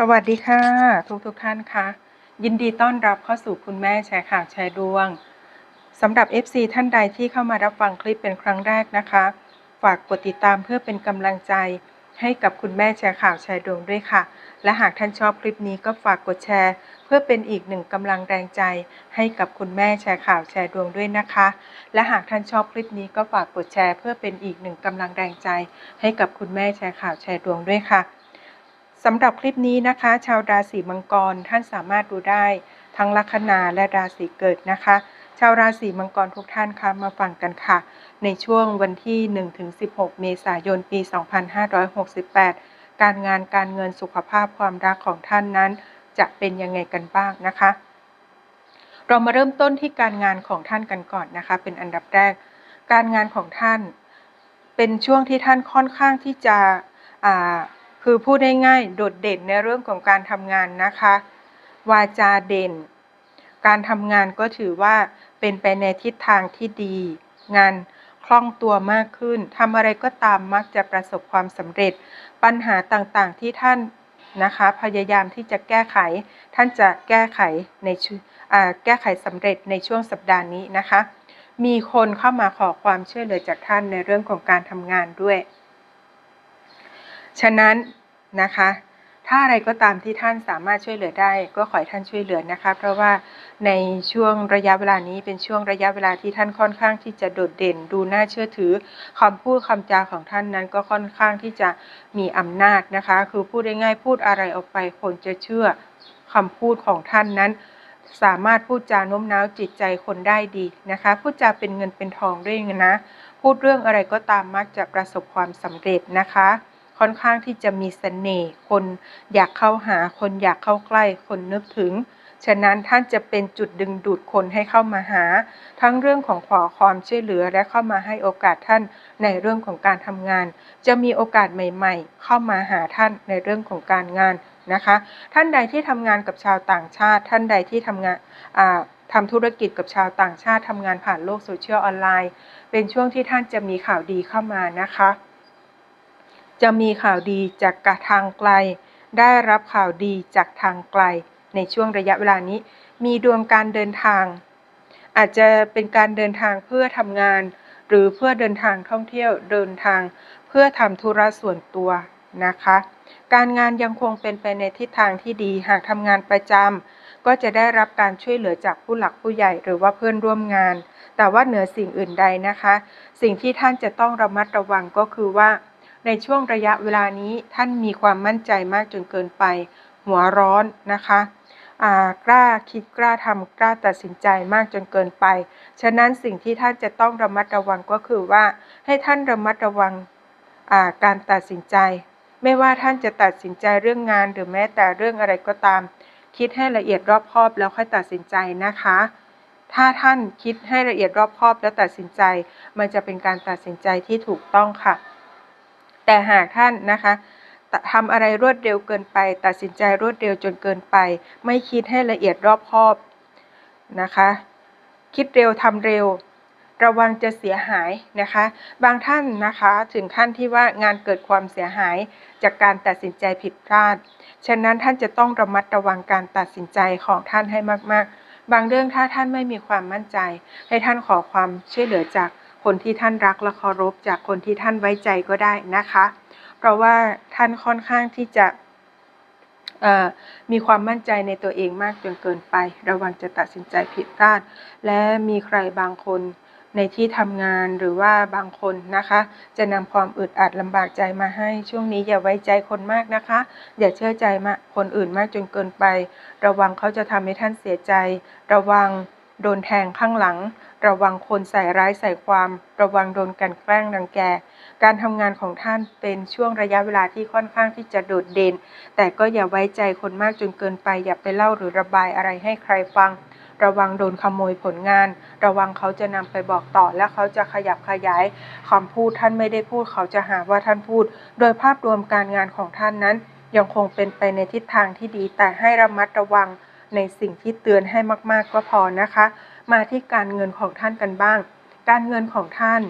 สวัสดีค่ะ ทุกทุกท่านคะยินดีต้อนรับเข้าสู่คุณแม่แชร์ข่าวแชร์ดวงสำหรับ FC ท่านใดที่เข้ามารับฟังคลิปเป็นครั้งแรกนะคะ ฝากกดติดตามเพื่อเป็นกำลังใจ ให้กับคุณแม่แชร์ข่าวแชร์ดวงด้วยค่ะ และหากท่านชอบคลิปนี้ก็ฝากกดแชร์ เพื่อเป็นอีกหนึ่งกำลังแรงใจ ให้กับคุณแม่แชร์ข่าวแชร์ดวงด้วยนะคะ และหากท่านชอบคลิปนี้ก็ฝากกดแชร์ เพื่อเป็นอีกหนึ่งกำลังแรงใจ ให้กับคุณแม่แชร์ข่าวแชร์ดวงด้วยค่ะ สำหรับคลิปนี้นะคะ ชาวราศีมังกรท่านสามารถดูได้ ทั้งลัคนาและราศีเกิดนะคะ ชาวราศีมังกรทุกท่านคะมาฟังกันค่ะ ในช่วงวันที่ 1-16 เมษายนปี 2568 การงานการเงินสุขภาพความรักของท่านนั้น จะเป็นยังไงกันบ้างนะคะ เรามาเริ่มต้นที่การงานของท่านกันก่อนนะคะ เป็นอันดับแรก การงานของท่าน เป็นช่วงที่ท่านค่อนข้างที่จะอ่า คือพูดง่ายๆโดดเด่นในเรื่องของการทำงานนะคะ วาจาเด่น การทำงานก็ถือว่าเป็นไปในทิศทางที่ดี งานคล่องตัวมากขึ้นทำอะไรก็ตามมักจะประสบความสำเร็จ ปัญหาต่างๆที่ท่านนะคะ พยายามที่จะแก้ไข ท่านจะแก้ไขในช่วงแก้ไขสำเร็จในช่วงสัปดาห์นี้นะคะ มีคนเข้ามาขอความช่วยเหลือจากท่านในเรื่องของการทำงานด้วย ฉะนั้นนะคะ ถ้าอะไรก็ตามที่ท่านสามารถช่วยเหลือได้ ก็ขอให้ท่านช่วยเหลือนะคะ เพราะว่าในช่วงระยะเวลานี้เป็นช่วงระยะเวลาที่ท่านค่อนข้างที่จะโดดเด่น ดูน่าเชื่อถือคำพูดคำจาของท่านนั้นก็ค่อนข้างที่จะมีอำนาจนะคะ คือพูดง่ายๆพูดอะไรออกไปคนจะเชื่อคำพูดของท่านนั้นสามารถพูดจาโน้มน้าวจิตใจคนได้ดีนะคะ พูดจาเป็นเงินเป็นทองด้วยนะ พูดเรื่องอะไรก็ตามมักจะประสบความสำเร็จนะคะ ค่อนข้างที่จะมีเสน่ห์คนอยากเข้าหาคนอยากเข้าใกล้คนนึกถึง ฉะนั้นท่านจะเป็นจุดดึงดูดคนให้เข้ามาหา ทั้งเรื่องของขอความช่วยเหลือและเข้ามาให้โอกาสท่านในเรื่องของการทำงาน จะมีโอกาสใหม่ ๆ เข้ามาหาท่านในเรื่องของการงานนะคะ ท่านใดที่ทำงานกับชาวต่างชาติ ท่านใดที่ทำงานทำธุรกิจกับชาวต่างชาติทำงานผ่านโลกโซเชียลออนไลน์ เป็นช่วงที่ท่านจะมีข่าวดีเข้ามานะคะ จะมีข่าวดีจากกทางไกล ได้รับข่าวดีจากทางไกล ในช่วงระยะเวลานี้ มีดวงการเดินทาง อาจจะเป็นการเดินทางเพื่อทำงาน หรือเพื่อเดินทางท่องเที่ยวเดินทาง เพื่อทำธุระส่วนตัวนะคะ การงานยังคงเป็นไปในทิศทางที่ดีหากทำงานประจำก็จะได้รับการช่วยเหลือจากผู้หลักผู้ใหญ่หรือว่าเพื่อนร่วมงาน แต่ว่าเหนือสิ่งอื่นใดนะคะ สิ่งที่ท่านจะต้องระมัดระวังก็คือว่า ในช่วงระยะเวลานี้ท่านมีความมั่นใจมากจนเกินไป หัวร้อนนะคะกล้าคิดกล้าทำกล้าตัดสินใจมากจนเกินไป ฉะนั้นสิ่งที่ท่านจะต้องระมัดระวังก็คือว่า ให้ท่านระมัดระวังาการตัดสินใจ ไม่ว่าท่านจะตัดสินใจเรื่องงานหรือแม้แต่เรื่องอะไรก็ตาม คิดให้ละเอียดรอบคอบแล้วค่อยตัดสินใจนะคะ ถ้าท่านคิดให้ละเอียดรอบคอบแล้วตัดสินใจ มันจะเป็นการตัดสินใจที่ถูกต้องค่ะ แต่หากท่านนะคะตทำอะไรรวดเร็วเกินไป ตัดสินใจรวดเร็วจนเกินไป ไม่คิดให้ละเอียดรอบคอบนะคะ คิดเร็วทำเร็ว ระวังจะเสียหายนะคะ บางท่านนะคะถึงขั้นที่ว่างานเกิดความเสียหายจากการตัดสินใจผิดพลาด ฉะนั้นท่านจะต้องระมัดระวังการตัดสินใจของท่านให้มาก ๆ บางเรื่องถ้าท่านไม่มีความมั่นใจ ให้ท่านขอความช่วยเหลือจาก คนที่ท่านรักและเคารพจากคนที่ท่านไว้ใจก็ได้นะคะ เพราะว่าท่านค่อนข้างที่จะมีความมั่นใจในตัวเองมากจนเกินไป ระวังจะตัดสินใจผิดพลาด และมีใครบางคนในที่ทำงานหรือว่าบางคนนะคะ จะนำความอึดอัดลำบากใจมาให้ช่วงนี้อย่าไว้ใจคนมากนะคะ อย่าเชื่อใจมาคนอื่นมากจนเกินไป ระวังเขาจะทำให้ท่านเสียใจ ระวัง โดนแทงข้างหลัง ระวังคนใส่ร้ายใส่ความ ระวังโดนกันแกล้งรังแก การทำงานของท่านเป็นช่วงระยะเวลาที่ค่อนข้างที่จะโดดเด่น แต่ก็อย่าไว้ใจคนมากจนเกินไป อย่าไปเล่าหรือระบายอะไรให้ใครฟัง ระวังโดนขโมยผลงาน ระวังเขาจะนำไปบอกต่อ และเขาจะขยับขยายคำพูดท่านไม่ได้พูด เขาจะหาว่าท่านพูด โดยภาพรวมการงานของท่านนั้น ยังคงเป็นไปในทิศทางที่ดี แต่ให้ระมัดระวัง ในสิ่งที่เตือนให้มาก ๆ ก็พอนะคะ มาที่การเงินของท่านกันบ้าง การเงินของท่าน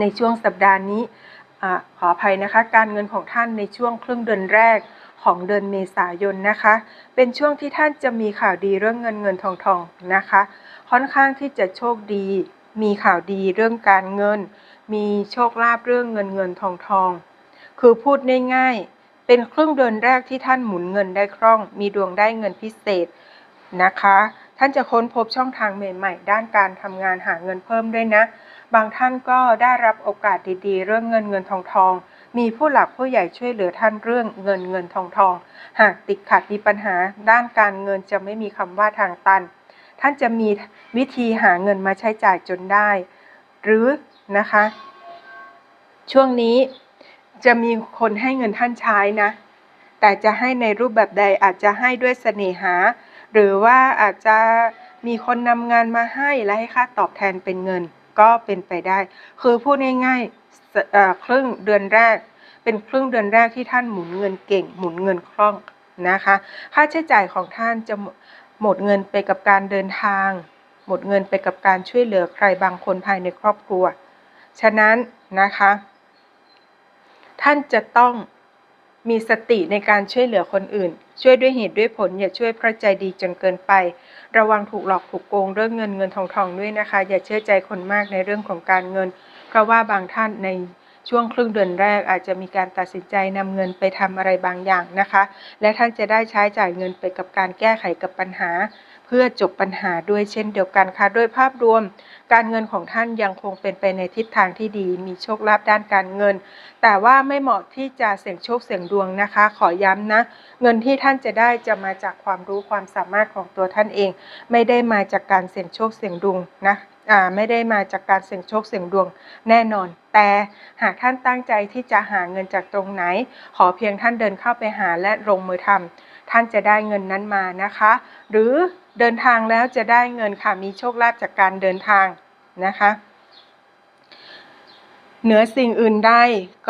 ในช่วงสัปดาห์นี้อขออภัยนะคะ การเงินของท่านในช่วงครึ่งเดือนแรกของเดือนเมษายนนะคะ เป็นช่วงที่ท่านจะมีข่าวดีเรื่องเงินเงินทองทองนะคะ ค่อนข้างที่จะโชคดี มีข่าวดีเรื่องการเงิน มีโชคลาภเรื่องเงินเงินทองทอง คือพูดง่ายๆ เป็นครึ่งเดือนแรกที่ท่านหมุนเงินได้คล่อง มีดวงได้เงินพิเศษนะคะ ท่านจะค้นพบช่องทางใหม่ๆ ด้านการทำงานหาเงินเพิ่มด้วยนะ บางท่านก็ได้รับโอกาสดีๆ เรื่องเงินเงินทองทอง มีผู้หลักผู้ใหญ่ช่วยเหลือท่านเรื่องเงินเงินทองทอง หากติดขัดมีปัญหา ด้านการเงินจะไม่มีคำว่าทางตัน ท่านจะมีวิธีหาเงินมาใช้จ่ายจนได้ หรือนะคะ ช่วงนี้ จะมีคนให้เงินท่านใช้นะ แต่จะให้ในรูปแบบใดอาจจะให้ด้วยเสน่หา หรือว่าอาจจะมีคนนำงานมาให้และให้ค่าตอบแทนเป็นเงินก็เป็นไปได้ คือพูดง่ายๆครึ่งเดือนแรก เป็นครึ่งเดือนแรกที่ท่านหมุนเงินเก่ง หมุนเงินคล่องนะคะ ค่าใช้จ่ายของท่านจะหมดเงินไปกับการเดินทาง หมดเงินไปกับการช่วยเหลือใครบางคนภายในครอบครัว ฉะนั้นนะคะ ท่านจะต้องมีสติในการช่วยเหลือคนอื่น ช่วยด้วยเหตุด้วยผล อย่าช่วยเพราะใจดีจนเกินไป ระวังถูกหลอกถูกโกงเรื่องเงินเงินทองทองด้วยนะคะ อย่าเชื่อใจคนมากในเรื่องของการเงิน เพราะว่าบางท่านในช่วงครึ่งเดือนแรกอาจจะมีการตัดสินใจนำเงินไปทำอะไรบางอย่างนะคะ และท่านจะได้ใช้จ่ายเงินไปกับการแก้ไขกับปัญหา พื่อจบปัญหาด้วยเช่นเดียวกันค่ะ โดยภาพรวมการเงินของท่านยังคงเป็นไปในทิศทางที่ดี มีโชคลาภด้านการเงิน แต่ว่าไม่เหมาะที่จะเสี่ยงโชคเสี่ยงดวงนะคะ ขอย้ำนะ เงินที่ท่านจะได้จะมาจากความรู้ความสามารถของตัวท่านเอง ไม่ได้มาจากการเสี่ยงโชคเสี่ยงดวงนะอ่าไม่ได้มาจากการเสี่ยงโชคเสี่ยงดวงแน่นอน แต่หากท่านตั้งใจที่จะหาเงินจากตรงไหน ขอเพียงท่านเดินเข้าไปหาและลงมือทำท่านจะได้เงินนั้นมานะคะ หรือ เดินทางแล้วจะได้เงินค่ะ มีโชคลาภจากการเดินทางนะคะ เหนือสิ่งอื่นใด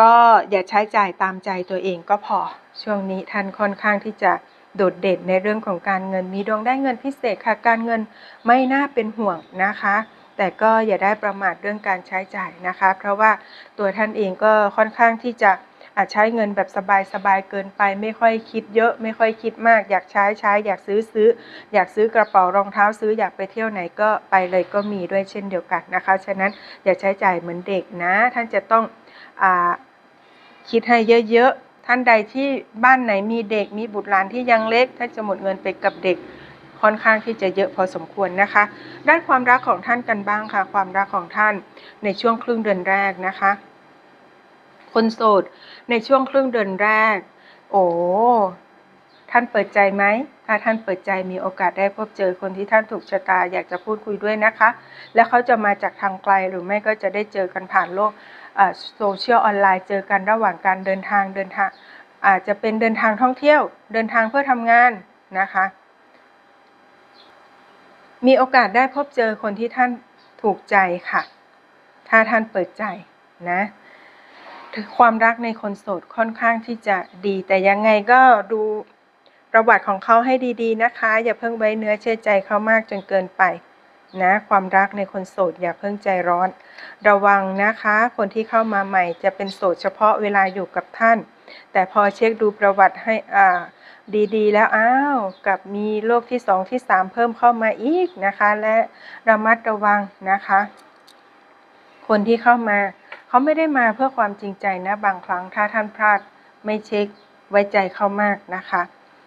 ก็อย่าใช้จ่ายตามใจตัวเองก็พอ ช่วงนี้ท่านค่อนข้างที่จะโดดเด่นในเรื่องของการเงิน มีดวงได้เงินพิเศษค่ะ การเงินไม่น่าเป็นห่วงนะคะ แต่ก็อย่าได้ประมาทเรื่องการใช้จ่ายนะคะ เพราะว่าตัวท่านเองก็ค่อนข้างที่จะ อาจใช้เงินแบบสบายๆเกินไป ไม่ค่อยคิดเยอะไม่ค่อยคิดมาก อยากใช้ใช้อยากซื้อซื้อ อยากซื้อกระเป๋ารองเท้าซื้ออยากไปเที่ยวไหนก็ไปเลยก็มีด้วยเช่นเดียวกันนะคะ ฉะนั้นอย่าใช้จ่ายเหมือนเด็กนะ ท่านจะต้องอคิดให้เยอะๆ ท่านใดที่บ้านไหนมีเด็กมีบุตรหลานที่ยังเล็กท่านจะหมดเงินไปกับเด็กค่อนข้างที่จะเยอะพอสมควรนะคะ ด้านความรักของท่านกันบ้างค่ะ ความรักของท่านในช่วงครึ่งเดือนแรกนะคะ คนโสดในช่วงครึ่งเดือนแรก โอ้ท่านเปิดใจไหม ถ้าท่านเปิดใจมีโอกาสได้พบเจอคนที่ท่านถูกชะตาอยากจะพูดคุยด้วยนะคะ และเขาจะมาจากทางไกลหรือไม่ก็จะได้เจอกันผ่านโลกโซเชียลออนไลน์เจอกันระหว่างการเดินทางเดินทางอาจจะเป็นเดินทางท่องเที่ยวเดินทางเพื่อทำงานนะคะ มีโอกาสได้พบเจอคนที่ท่านถูกใจค่ะ ถ้าท่านเปิดใจนะ ความรักในคนโสดค่อนข้างที่จะดี แต่ยังไงก็ดูประวัติของเขาให้ดี ๆ นะคะ อย่าเพิ่งไว้เนื้อเชื่อใจเขามากจนเกินไปนะความรักในคนโสดอย่าเพิ่งใจร้อน ระวังนะคะ คนที่เข้ามาใหม่จะเป็นโสดเฉพาะเวลาอยู่กับท่าน แต่พอเช็คดูประวัติให้อ่าดีๆ แล้วอ้าวกับมีโรคที่สองที่สามเพิ่มเข้ามาอีกนะคะ และระมัดระวังนะคะ คนที่เข้ามา เขาไม่ได้มาเพื่อความจริงใจนะบางครั้งถ้าท่านพลาดไม่เช็คไว้ใจเขามากนะคะ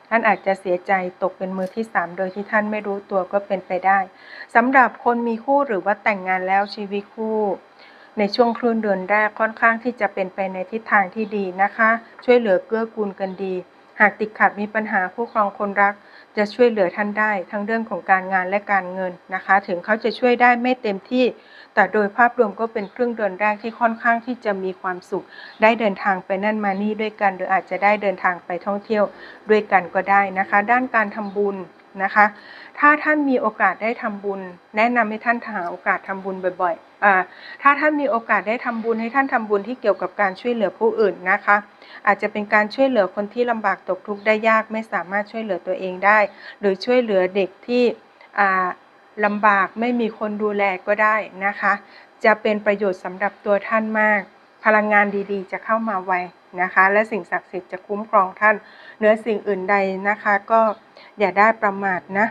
ท่านอาจจะเสียใจตกเป็นมือที่สามโดยที่ท่านไม่รู้ตัวก็เป็นไปได้สำหรับคนมีคู่หรือว่าแต่งงานแล้วชีวิตคู่ในช่วงครึ่งเดือนแรกค่อนข้างที่จะเป็นไปในทิศทางที่ดีนะคะ ช่วยเหลือเกื้อกูลกันดี หากติดขัดมีปัญหาคู่ครองคนรัก จะช่วยเหลือท่านได้ทั้งเรื่องของการงานและการเงินนะคะ ถึงเขาจะช่วยได้ไม่เต็มที่ แต่โดยภาพรวมก็เป็นครึ่งเดือนแรกที่ค่อนข้างที่จะมีความสุข ได้เดินทางไปนั่นมานี่ด้วยกัน หรืออาจจะได้เดินทางไปท่องเที่ยวด้วยกันก็ได้นะคะ ด้านการทำบุญ นะคะ ถ้าท่านมีโอกาสได้ทำบุญ แนะนำให้ท่านหาโอกาสทำบุญบ่อยๆถ้าท่านมีโอกาสได้ทำบุญให้ท่านทำบุญที่เกี่ยวกับการช่วยเหลือผู้อื่นนะคะ อาจจะเป็นการช่วยเหลือคนที่ลำบากตกทุกข์ได้ยากไม่สามารถช่วยเหลือตัวเองได้ หรือช่วยเหลือเด็กที่อ่าลำบากไม่มีคนดูแลก็ได้นะคะ จะเป็นประโยชน์สำหรับตัวท่านมาก พลังงานดีๆ จะเข้ามาไว นะคะ และสิ่งศักดิ์สิทธิ์จะคุ้มครองท่านเหนือสิ่งอื่นใดนะคะ ก็อย่าได้ประมาทนะ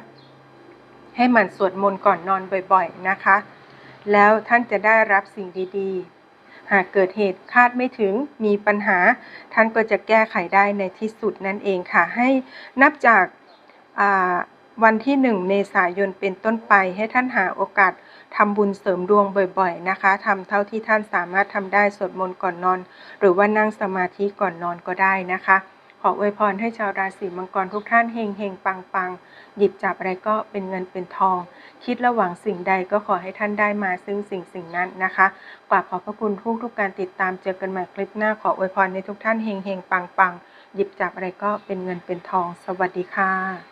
ให้มันสวดมนต์ก่อนนอนบ่อยๆนะคะ แล้วท่านจะได้รับสิ่งดีๆ หากเกิดเหตุคาดไม่ถึงมีปัญหา ท่านก็จะแก้ไขได้ในที่สุดนั่นเองค่ะ ให้นับจากวันที่ 1 เมษายนเป็นต้นไปให้ท่านหาโอกาส ทำบุญเสริมดวงบ่อยๆนะคะทำเท่าที่ท่านสามารถทำได้สวดมนต์ก่อนนอน หรือว่านั่งสมาธิก่อนนอนก็ได้นะคะ ขออวยพรให้ชาวราศีมังกรทุกท่านเฮงเฮงปังปังหยิบจับอะไรก็เป็นเงินเป็นทอง คิดระหว่างสิ่งใดก็ขอให้ท่านได้มาซึ่งสิ่งสิ่งนั้นนะคะกราบขอบพระคุณทุกทุกๆการติดตามเจอกันใหม่คลิปหน้าขออวยพรในทุกท่านเฮงเฮงปังปังหยิบจับอะไรก็เป็นเงินเป็นทอง สวัสดีค่ะ